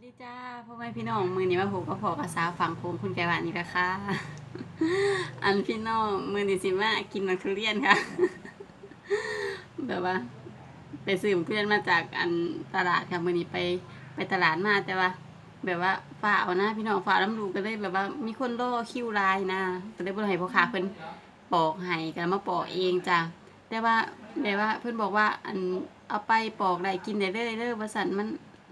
สดีจ้าพ่อแม่พี่น้องมือนี้มาผมก็พอภาษาวฝั่งโค้งคุณแกวานี่ละค่ะ อันพี่น้องมือนี้สิมากินมักทุเรียนค่ะแบบว่า ไปซื้อมักทุเรียนมาจากอันตลาดค่ะมือนี้ไปไปตลาดมาแต่ว่า แบบว่าฝ่าเอานะพี่น้องฝ่าลำดูก็เลยแบบว่ามีคนรอคิวไลน์นะก็เลยบ่ให้พ่อค้าเพิ่นปอกให้กันมาปอกเองจ้ะแต่ว่าแบบว่าเพิ่นบอกว่าอันเอาไปปอกได้กินได้เลยเด้อว่าสันมัน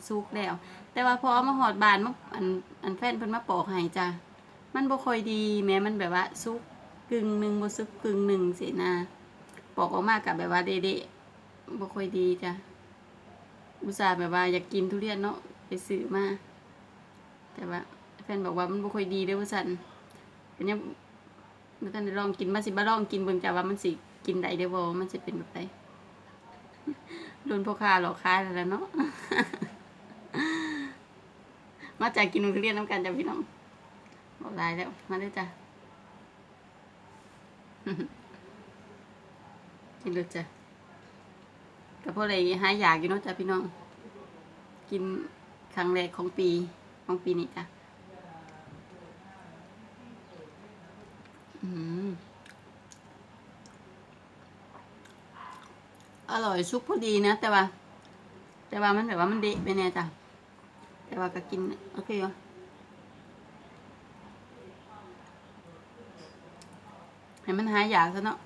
สุกแล้ว แต่ว่าพอเอามาหอดบานมาอันอันแฟนเพิ่นมาปอกให้จ้ะมันบ่ค่อยดี แม้มันแบบว่าสุกกึ่งหนึ่งบ่สุกกึ่งหนึ่งสินะปอกออกมากับแบบว่าเดะๆบ่ค่อยดีจ้ะอุตส่าห์แบบว่าอยากกินทุเรียนเนาะไปซื้อมาแต่ว่าแฟนบอกว่ามันบ่ค่อยดีเด้อว่าซั่นเป็นยังบ่ทันได้ลองกินมาสิมาลองกินเบิ่งจ้ะว่ามันสิกินได้เด้อบ่มันสิเป็นแบบใดโดนพ่อค้าหลอกขาแล้วเนาะ มาจากกินทุเรียนน้ำกันจ้ะพี่น้องบอกได้แล้ว มาเลยจ้ะกินเลยจ้ะกับพวกอะไรหายอยากอยู่เนาะจ้ะพี่น้อง กินครั้งแรกของปีของปีนี้จ้ะอืมอร่อยซุปพอดีนะ แต่ว่า แต่ว่ามันแบบว่ามันเดะไปแน่จ้ะ แต่ว่าก็กิน โอเคอยู่ให้มันหายอยากซะเนาะ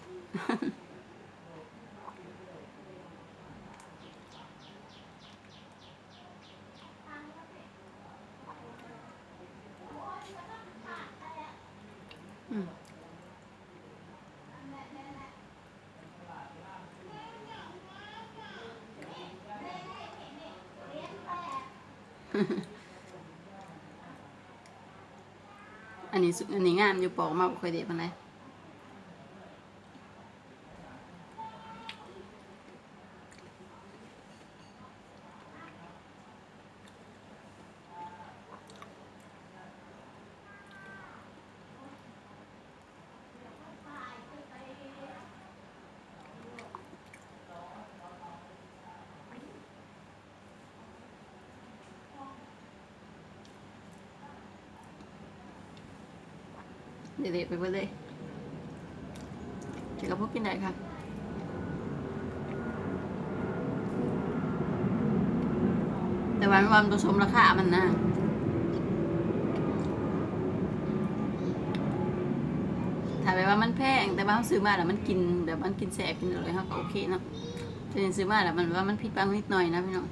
อืม อันนี้สุอันนี้งามอยู่ปอกมาบ่ค่อยเด็ดปานใด เด็ดๆไปเบิดเลยเดี๋ยวก็พวกกินได้ค่ะแต่ว่ามันผสมราคามันนะถ้าแบบว่ามันแพงแต่ว่าเขาซื้อมาแล้วมันกินแบบมันกินแสบกินอะไรเขาก็โอเคเนาะแต่ยซื้อมาแล้วมันว่ามันผิดบางนิดหน่อยนะพี่น้อง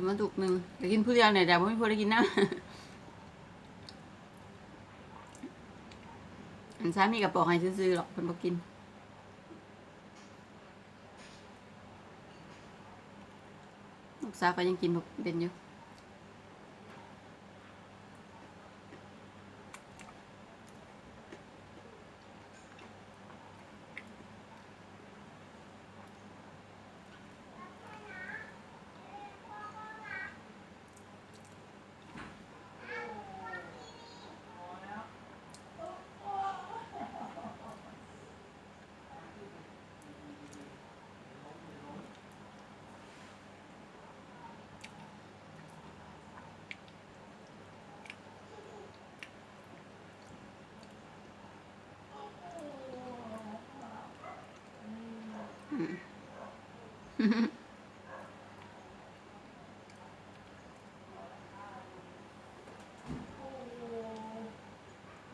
จุมาถูกหนึ่งแต่กินผู้เดียวเนี่ยแต่ไม่พอได้กินนะอันซ้ามีกระป๋องให้ซื้อๆหรอกคนบอกกินลูกสาวก็ยังกินบอกเป็นอยู่ อั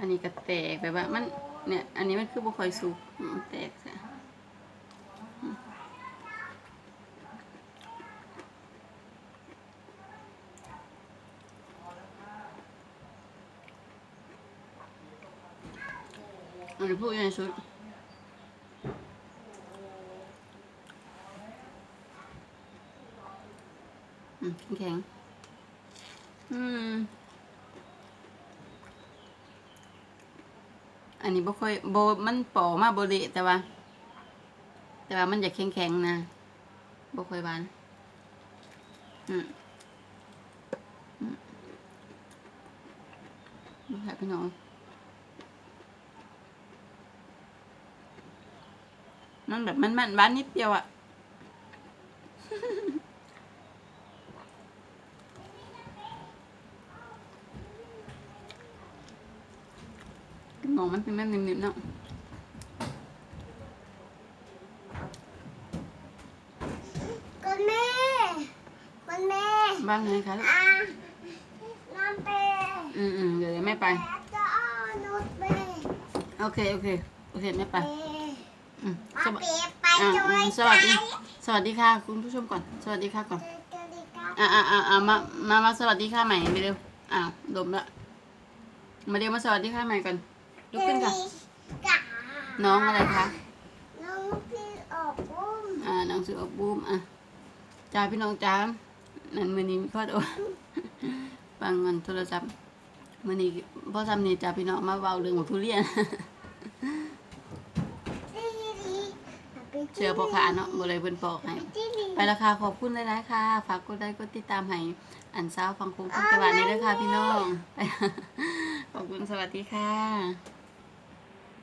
นนี้ก็แตกแบบว่ามันเนี่ย อันนี้มันคือบุคอยสุกมันแตกซะอันนี้พูดยังไงสุด อืมแข็งๆอืม อันนี้บ่ค่อยโบมันปอมาโบเละแต่ว่า แต่ว่ามันจะแข็งๆนะบ่ค่อยหวานอืมอืมนี่ค่ะพี่น้อง มันแบบมันมันบ้านนิดเดียวอะ องมันเป็นแม่นิ่มๆเนาะคุณแม่คุณแม่บ้างไงคะลูกอะน้ำเปย์อืมอืมเดี๋ยวแม่ไปแล้วจะเอานุชเปย์โอเคโอเคโอเคแม่ไปเปย์อืมมาสวัสเปย์ไปอะด้วอืยมสวัสดีสวัสดีค่ะ คุณผู้ชมก่อน สวัสดีค่ะก่อนสวัสดีครับอ่าอ่าอ่าอ่ามามามาสวัสดีค่ะใหม่ไปเร็วอ้าวดมละมาเร็วมาสวัสดีค่ะใหม่ก่อน ลุกขึ้นค่ะกาน้องอะไรคะ น้องพี่ออกอุ้มอ่าหนังสือออกบูมอะจ้าพี่น้องจ้านั่นมือนี้มีข้อโดฟังเงินโทรศัพท์มือนี้พ่อทำนี่จ้าพี่น้องมาเว้าเรื่องของทุเรียนดีดีเชื่อพ่อค้าเนาะบ่เลยเพิ่นปอกให้ดีดีไปแล้วค่ะขอบคุณหลายๆค่ะ ฝากกดไลค์กดติดตามให้อันสาวฟังคงคุณกระบาดนี้ด้วยค่ะพี่น้องไปขอบคุณสวัสดีค่ะ